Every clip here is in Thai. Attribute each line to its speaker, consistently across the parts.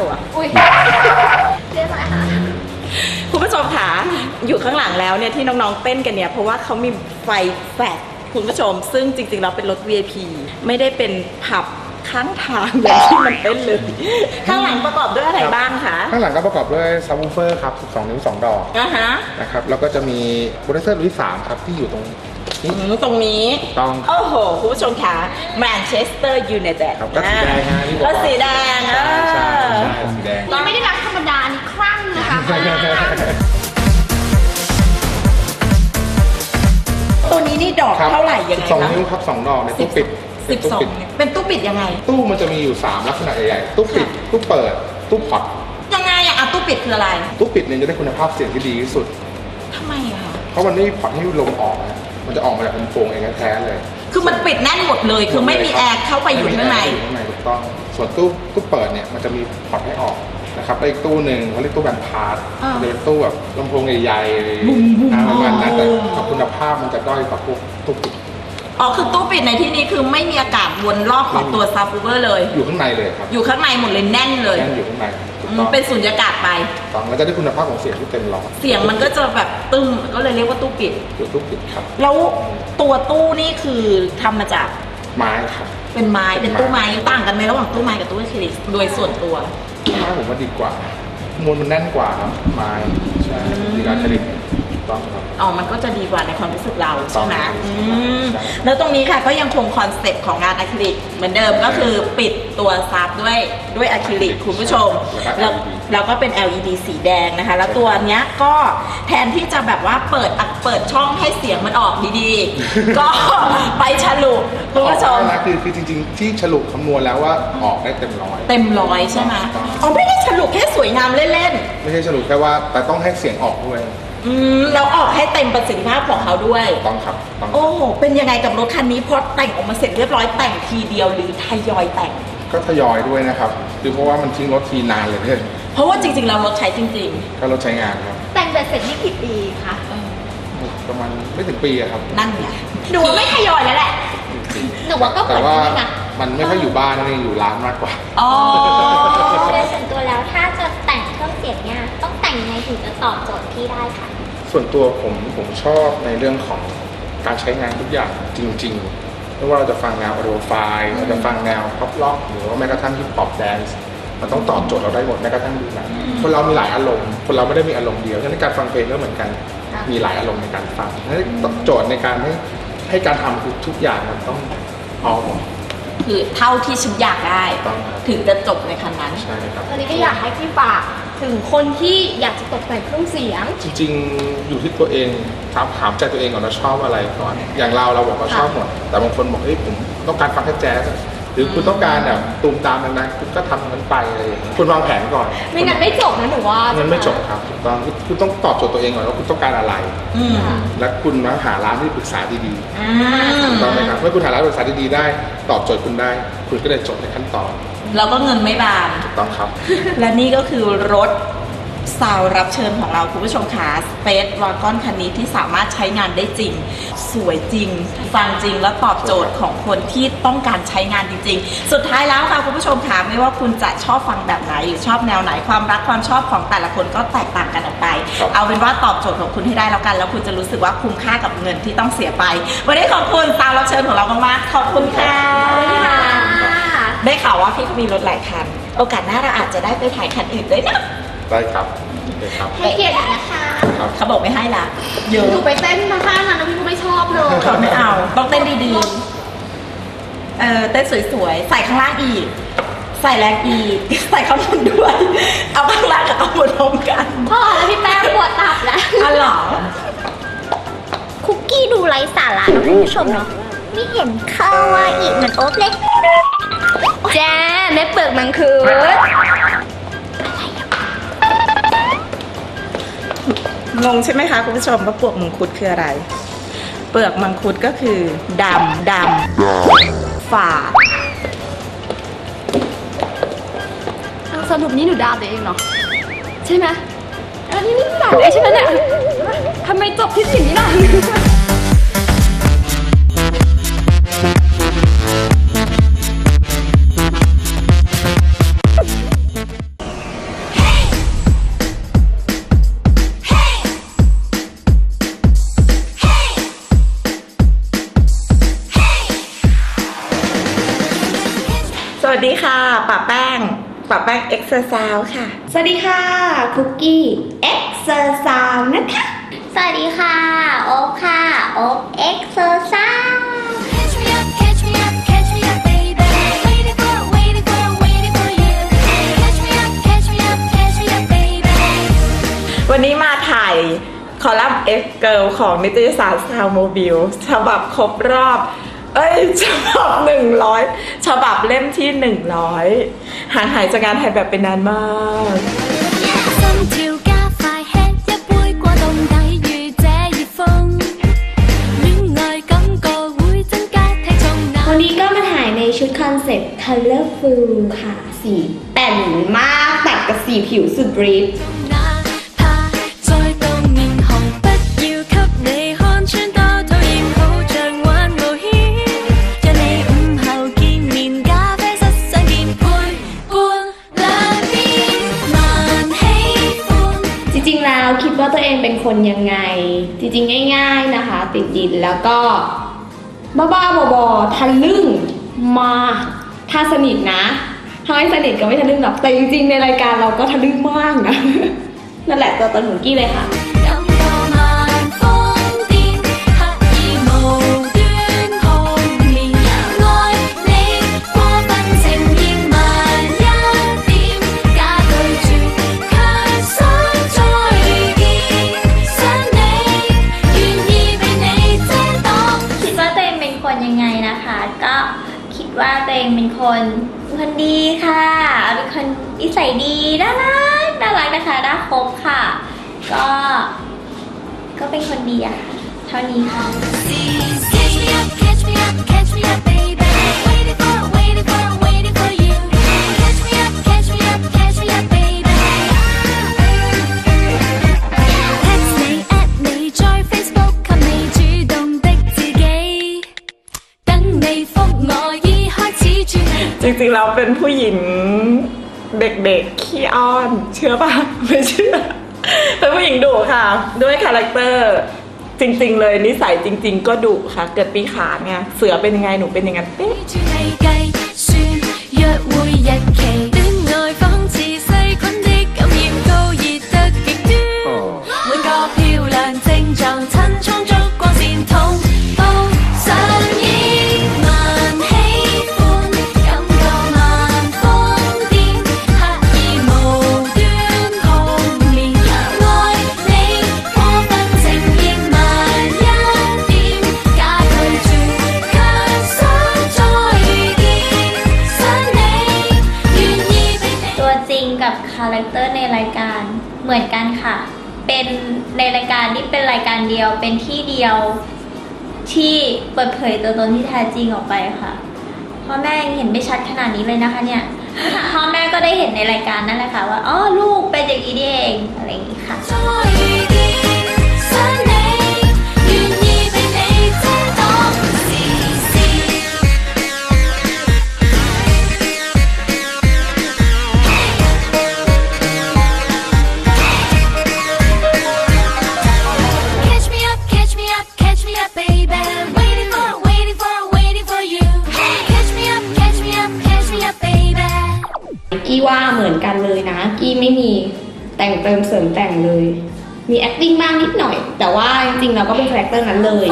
Speaker 1: ตัว
Speaker 2: อุ้ย
Speaker 3: เรียกอะไรคะ
Speaker 1: คุณผู้ชมค่ะอยู่ข้างหลังแล้วเนี่ยที่น้องๆเต้นกันเนี่ย เพราะว่าเขามีไฟแฟลชคุณผู้ชม ซึ่งจริงๆแล้วเป็นรถ VIP ไม่ได้เป็นผับข้างทางอย่างที่มันเต้นเลย ข้างหลังประกอบด้วยอะไรบ้างคะ
Speaker 4: ข้างหลังก็ประกอบด้วยซับวูเฟอร์ครับ 12 นิ้ว 2 ดอก
Speaker 1: อะฮะ
Speaker 4: นะครับ แล้วก็จะมีโปรดิวเซอร์รุ่นที่ 3 ครับ ที่อยู่ตรงนี้
Speaker 1: อืมตรงนี้
Speaker 4: ถูกต้อง
Speaker 1: โอ้โห คุณผู้ชมค่ะแมนเชสเตอร์ยูไนเต็ด
Speaker 4: ครับก็สีแดงฮะที่บอก
Speaker 1: ก็สีแดง
Speaker 4: ใช่
Speaker 1: อ่า
Speaker 4: ใช่ใช่สีแดง
Speaker 2: นี่ไม่ได้รักธรรมดานี่คลั่งนะคะ
Speaker 1: ตัวนี้นี่ดอก
Speaker 4: ครับ
Speaker 1: เท่าไหร่ยังไง
Speaker 4: 12
Speaker 1: คะ
Speaker 4: นิ้วครับ2ดอกในตู้ปิด
Speaker 1: สิบ
Speaker 4: เป็น
Speaker 1: ส
Speaker 4: ตู้
Speaker 1: อง
Speaker 4: ปิด
Speaker 1: เป็นตู้ปิดยังไง
Speaker 4: ตู้มันจะมีอยู่ 3 ลักษณะใหญ่ๆ ตู้ปิด ตู้เปิด ตู้พอร์ต
Speaker 1: ยังไงอะอะตู้ปิดคืออะไร
Speaker 4: ตู้ปิดเนี่ยจะได้คุณภาพเสียงที่ดีที่สุด
Speaker 1: ทำไมอะคะ
Speaker 4: เพราะมันไม่มีพอร์ตให้ลมออกนะ มันจะออกมาจากลำโพงเองแท้ๆเลย
Speaker 1: คือมันปิดแน่นหมดเลย คือไม่มีแอร์เข้าไปอยู่ข้างใน
Speaker 4: ไม่มีแอร์อยู่ข้างในถูกต้อง ส่วนตู้ตู้เปิดเนี่ยมันจะมีพอร์ตให้ออกนะครับแล้วอีกตู้หนึ่งเขาเรียกตู้แบนพาร์ท
Speaker 1: อ่า
Speaker 4: จะเป็นตู้แบบลำโพงใหญ่ๆ
Speaker 1: บุ้มบุ้ม
Speaker 4: อ่าประมาณนั้นแต่
Speaker 1: บุ้ม
Speaker 4: คุณภาพมันจะด้อยกว่าพวกตู้ปิด
Speaker 1: อ๋อคือตู้ปิดในที่นี้คือไม่มีอากาศวนรอบของตัวซับวูเวอร์เลย
Speaker 4: อยู่ข้างในเลยครับ
Speaker 1: อยู่ข้างในหมดเลยแน่นเลย
Speaker 4: แน่นอยู่ข้างในถูก
Speaker 1: อืม
Speaker 4: ต้อง
Speaker 1: เป็นสุญญากาศไป
Speaker 4: ถูกต้องแล้วจะได้คุณภาพของเสียงที่เต็มร้อย
Speaker 1: เสียงมันก็จะแบบตึมก็เลยเรียกว่าตู้ปิด
Speaker 4: อยู่ตู้ปิดครับ
Speaker 1: แล้วตัวตู้นี่คือทำมาจาก
Speaker 4: ไม้ครับ
Speaker 1: เป็นไม้เป็นตู้ไม้ต่างกันไหมระหว่างตู้ไม้กับตู้อะคริลิกโดยส่วนตัว
Speaker 4: ไม้ผมว่าดีกว่า มวลมันแน่นกว่าครับไม้ใช่ดีกว่าผลิตถูก ต้องครับ
Speaker 1: อ๋อ มันก็จะดีกว่าในความรู้สึกเราใช่ไหม
Speaker 4: ครับ
Speaker 1: อืม
Speaker 4: ใช่
Speaker 1: แล้วตรงนี้ค่ะก็ยังคงคอนเซ็ปต์ของงานอะคริลิกเหมือนเดิมก็คือปิดตัวซับด้วยด้วยอะคริลิกคุณผู้ชม
Speaker 4: แล้วก็
Speaker 1: แล้ว
Speaker 4: LED
Speaker 1: แล้วก็เป็น LED สีแดงนะคะ แล้วตัวเนี้ยก็แทนที่จะแบบว่าเปิดอัดเปิดช่องให้เสียงมันออกดีๆ ก็ไปฉลุคุณผู้ชม
Speaker 4: ออกได้นะคือคือจริงๆ ที่ฉลุคำนวณแล้วว่าออกได้เต็มร้อย
Speaker 1: เต็มร้อยใช่ไหม
Speaker 4: ต้อง
Speaker 1: อ๋อไม่ได้ฉลุแค่สวยงามเล่น
Speaker 4: ไม่ใช่ฉลุแค่ว่าแต่ต้องให้เสียงออกด้วย
Speaker 1: ๆ อืมแล้วออกให้เต็มประสิทธิภาพของเขาด้วย
Speaker 4: ต้องครับต้อง
Speaker 1: โอ้โหเป็นยังไงกับรถคันนี้พอแต่งออกมาเสร็จเรียบร้อยแต่งทีเดียวหรือทยอยแต่ง
Speaker 4: ก็ทยอยด้วยนะครับ คือเพราะว่ามันทิ้งรถทีนานเลยเพื่อน
Speaker 1: เพราะว่าจริงๆเรารถใช้จริง
Speaker 4: ก็รถใช้งานครับ
Speaker 2: แต่งเบ็ดเสร็จนี่กี่ปีคะ
Speaker 4: ประมาณไม่ถึงปีอะครับ
Speaker 1: ๆนั่นไง
Speaker 2: ดูว่าไม่ทยอยแล้วแหละ
Speaker 3: หนูว่าก็เหมื
Speaker 4: แต่
Speaker 3: อน
Speaker 4: ว่า
Speaker 3: นี่นะ
Speaker 4: มันไม่ค่อยอยู่บ้านนั่นเองอยู่ร้านมากกว่า
Speaker 1: อ๋อ
Speaker 3: โดยส่วนตัวแล้วถ้าจะแต่งเครื่องเสียงเนี่ยต้องแต่งยังไงถึงจะตอบโจทย์พี่ได้ค่ะ
Speaker 4: ส่วนตัวผมผมชอบในเรื่องของการใช้งานทุกอย่างจริงๆไม่ว่าเราจะฟังแนวออโดไฟล์เราจะฟังแนวพ็อปล็อกหรือว่าแม้กระทั่งฮิปฮอปแดนซ์มันต้องตอบโจทย์เราได้หมดแม้กระทั่งดูหนังคนเรามีหลายอารมณ์ คนเราไม่ได้มีอารมณ์เดียวฉะนั้นการฟังเพลงก็เหมือนกัน
Speaker 3: ค่ะ
Speaker 4: มีหลายอารมณ์ในการฟังฉะนั้นโจทย์ในการให้ให้การทำคือทุกอย่างมันต้องพร้อมหมด
Speaker 1: คือเท่าที่ฉันอยากได้
Speaker 4: ต้องครับ
Speaker 1: ถึงจะจบในคันนั้น
Speaker 4: ใช่ครับ
Speaker 2: ตอนนี้ก็อยากให้พี่ฝากถึงคนที่อยากจะตกแต่งเครื่องเสียง
Speaker 4: จริงๆ อยู่ที่ตัวเองถามถามใจตัวเองก่อนว่าชอบอะไรก่อน อย่างเราเราบอกว่าชอบหมด แต่บางคนบอกเฮ้ยผมต้องการฟังแค่แจ๊สอะ หรือคุณต้องการแบบตูมตามนั้นๆคุณก็ทำมันไปอะไรอย่างเงี้ยคุณวางแผนก่อน
Speaker 2: ไม่งั้นไม่จบนะหนูว่า
Speaker 4: มั
Speaker 2: มัน
Speaker 4: ไม่จบครับถูกต้องคุณคุณต้องตอบโจทย์ตัวเองก่อนว่าคุณต้องการอะไร
Speaker 1: อืม
Speaker 4: และคุณมาหาร้านที่ปรึกษาดี
Speaker 1: อืม
Speaker 4: ๆถูกต้องไหมครับเมื่อคุณหาร้านปรึกษาดีๆได้ ตอบโจทย์คุณได้ คุณก็ได้จบในขั้นตอน
Speaker 1: แล้วก็เงินไม่บาน
Speaker 4: ถูกต้องครับ
Speaker 1: และนี่ก็คือรถ สาวรับเชิญของเราคุณผู้ชมค่ะสเปซวากอนคันนี้ที่สามารถใช้งานได้จริง สวยจริง ฟังจริงและตอบโจทย์ของคนที่ต้องการใช้งานจริง ๆ สุดท้ายแล้วค่ะคุณผู้ชมค่ะไม่ว่าคุณจะชอบฟังแบบไหน หรือชอบแนวไหนความรักความชอบของแต่ละคนก็แตกต่างกันออกไป
Speaker 4: ครับ
Speaker 1: เอาเป็นว่าตอบโจทย์ของคุณให้ได้แล้วกัน แล้วคุณจะรู้สึกว่าคุ้มค่ากับเงินที่ต้องเสียไป วันนี้ขอบคุณสาวรับเชิญของเรามากๆขอบคุณค่ะได้ข่าวว่าพี่เขามีรถหลายคัน โอกาสหน้าเราอาจจะได้ไปถ่ายคันอื่นด้วยนะ
Speaker 4: ได้ครับโอเคครับ
Speaker 3: ให้เกียรติหน่อยนะคะ
Speaker 4: ครับ
Speaker 1: เขาบอกไม่ให้ละเยอะ
Speaker 2: หนูไปเต้นข้างๆนั้นแล้วพี่ก็ไม่ชอบเลย
Speaker 1: เขาไม่เอา ต้องเต้นดีๆ เออเต้นสวยๆ ใส่ข้างล่างอีก ใส่แรงอีก ใส่ข้างบนด้วย เอาข้างล่างกับข้างบนพร้อมกัน
Speaker 2: พ่อแล้วพี่แป้งปวดตับแล้ว
Speaker 1: อ๋อเหรอ
Speaker 3: คุกกี้ดูไร้สาระนะคุณผู้ชมเนาะไม่เห็นเข้าว่าอีกเหมือนโอ๊บเลย
Speaker 2: แจ้แม่เปลือกมังคือ
Speaker 1: งงใช่ไหมคะคุณผู้ชมว่าเปลือกมังคุดคืออะไร เปลือกมังคุดก็คือดำดำฝาส
Speaker 2: รุปนี่หนูด่าตัวเองเนาะใช่ไหมอันนี้นี่หดาตัวเองใช่ไหมเนี่ยทำไมจบที่สิ่งนี้ล่ะ
Speaker 1: วัสดีค่ะป้าแป้งป้าแป้งเอ็กซ์ซาวค่ะ
Speaker 2: สวัสดีค่ะ คุกกี้เอ็กเซอร์ซาวนะคะ
Speaker 3: สวัสดีค่ะ โอ๊คค่ะ โอ๊คเอ็กโซซ่า
Speaker 5: Catch me up, catch me up, catch me up, baby. Waiting for, waiting for, waiting for you. Catch me up, catch me up, catch me up, baby.
Speaker 1: วันนี้มาถ่ายคอลัมน์ F Girl ของนิตยสารซาวโมบิลฉบับครบรอบ เอ้ย ฉบับหนึ่งร้อยฉบับเล่มที่หนึ่งร้อยห่างหายจากงานถ่ายแบบไปนานมาก
Speaker 5: 心跳加快吃一杯过冻抵御这热风，恋爱感觉会增加体重
Speaker 2: วัน
Speaker 5: 难。
Speaker 2: นี้ก็มาถ่ายในชุดคอนเซ็ปต์ colorful ค่ะ สีแต่งมากตัดกับสีผิวสุดรีฟ แล้วก็บ้าๆบอๆทะลึ่งมาถ้าสนิทนะถ้าไม่สนิทก็ไม่ทะลึ่งหรอกแต่จริงๆในรายการเราก็ทะลึ่งมากนะนั่นแหละตัวตนหนูกี้เลยค่ะ
Speaker 3: เป็นคนดีอะค่ะเท่านี้ค่ะ
Speaker 5: Catch me up, catch me up, catch me up, baby. Waiting for, waiting for, waiting for you. Catch me up, catch me up, catch me up, baby. Text 你 at 你在 Facebook 给你主动的自己，等你覆我已开始转。
Speaker 1: จริงๆแล้วเป็นผู้หญิงเด็กๆ ขี้อ้อน เชื่อปะ ไม่เชื่อ เป็นผู้หญิงดุค่ะ ด้วยคาแรคเตอร์จริง ๆ เลยนิสัยจริง ๆ ก็ดุค่ะ เกิดปีขาไงเสือเป็นยังไงหนูเป็นอย่างนั้นเป๊ะ
Speaker 3: ที่เปิดเผยตัวตนที่แท้จริงออกไปค่ะพ่อแม่ยังเห็นไม่ชัดขนาดนี้เลยนะคะเนี่ยพ่อแม่ก็ได้เห็นในรายการนั่นแหละค่ะว่าอ๋อลูกเป็นอย่างนี้เองอะไรอย่างนี้ค่ะ
Speaker 2: ไม่มีแต่งเติมเสริมแต่งเลย มี acting บ้างนิดหน่อย แต่ว่าจริงๆเราก็เป็นคาแรคเตอร์นั้นเลย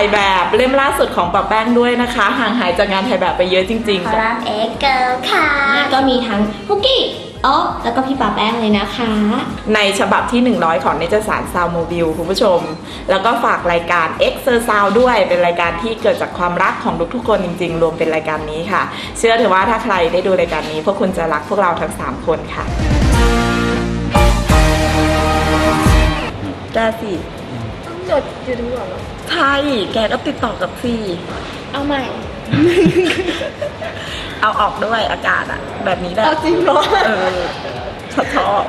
Speaker 2: า
Speaker 1: กผลงานถ่ายแบบเล่มล่าสุดของปะแป้งด้วยนะคะ ห่างหายจากงานถ่ายแบบไปเยอะจริง
Speaker 3: คอรัมเอ็กเกิลค่ะ
Speaker 2: ก็มีทั้งพุกกี้อ๋อแล้วก็พี่ปาแป้งเลยนะคะ
Speaker 1: ๆในฉบับที่ 100 ของนิตยสารซาวโมบิลคุณผู้ชม แล้วก็ฝากรายการ X เซอร์ซาวด้วย เป็นรายการที่เกิดจากความรักของทุกๆคนจริงๆ รวมเป็นรายการนี้ค่ะ เชื่อเถอะว่าถ้าใครได้ดูรายการนี้ พวกคุณจะรักพวกเราทั้ง 3 คนค่ะแกสิ
Speaker 2: จดอยู่ดูก่อน
Speaker 1: ใช่ แกก็ติดต่อกับซี
Speaker 2: เอาใหม่
Speaker 1: เอาออกด้วยอากาศอะแบบนี้แหละ
Speaker 2: เอาจริงเหรอ
Speaker 1: เออชอบชอบ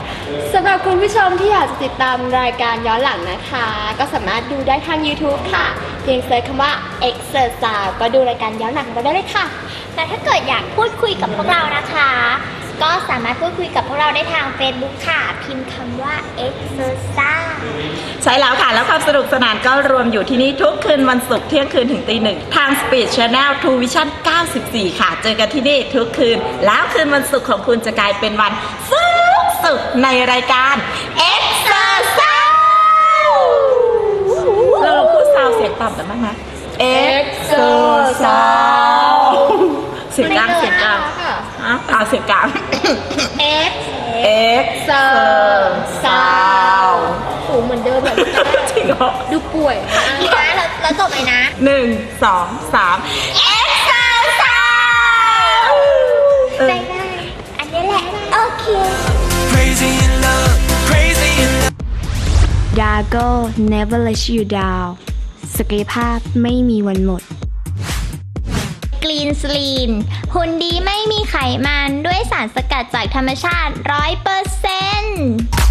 Speaker 2: สำหรับคุณผู้ชมที่อยากจะติดตามรายการย้อนหลังนะคะ ก็สามารถดูได้ทาง YouTube ค่ะ เพียงเซิร์ชคำว่า e x e r c i s e ก็ดูรายการย้อนหลังมาได้เลยค่ะ
Speaker 3: แต่ถ้าเกิดอยากพูดคุยกับพวกเรานะคะ ก็สามารถพูดคุยกับพวกเราได้ทาง Facebook ค่ะ พิมพ์คำว่า exercise
Speaker 1: ใช่แล้วค่ะ แล้วความสนุกสนานก็รวมอยู่ที่นี่ทุกคืนวันศุกร์เที่ยงคืนถึงตีหนึ่งทาง Speed Channel True Vision 94 ค่ะ เจอกันที่นี่ทุกคืน แล้วคืนวันศุกร์ของคุณจะกลายเป็นวันสุขสุขในรายการ Exercise เราลองพูดซาวเสียงต่ำกันบ้างนะ Exercise เสียงกลางเสียงกลางอะเอาเสียงกลาง
Speaker 3: X
Speaker 1: Exercise
Speaker 2: หูงเหมือนเดิมแบบ
Speaker 1: จริงเหรอ
Speaker 2: ดูป่วย
Speaker 3: นะแล้วแล้วจบเลยนะ
Speaker 1: หนึ่งสองสาม
Speaker 3: exercise
Speaker 1: เออ
Speaker 3: ได้ได้อันนี้แหละ โอเค
Speaker 5: Crazy in love, crazy in love.
Speaker 6: Dago never let you down ศักยภาพไม่มีวันหมด
Speaker 3: กรีนสลีนหุ่นดีไม่มีไขมันด้วยสารสกัดจากธรรมชาติ 100%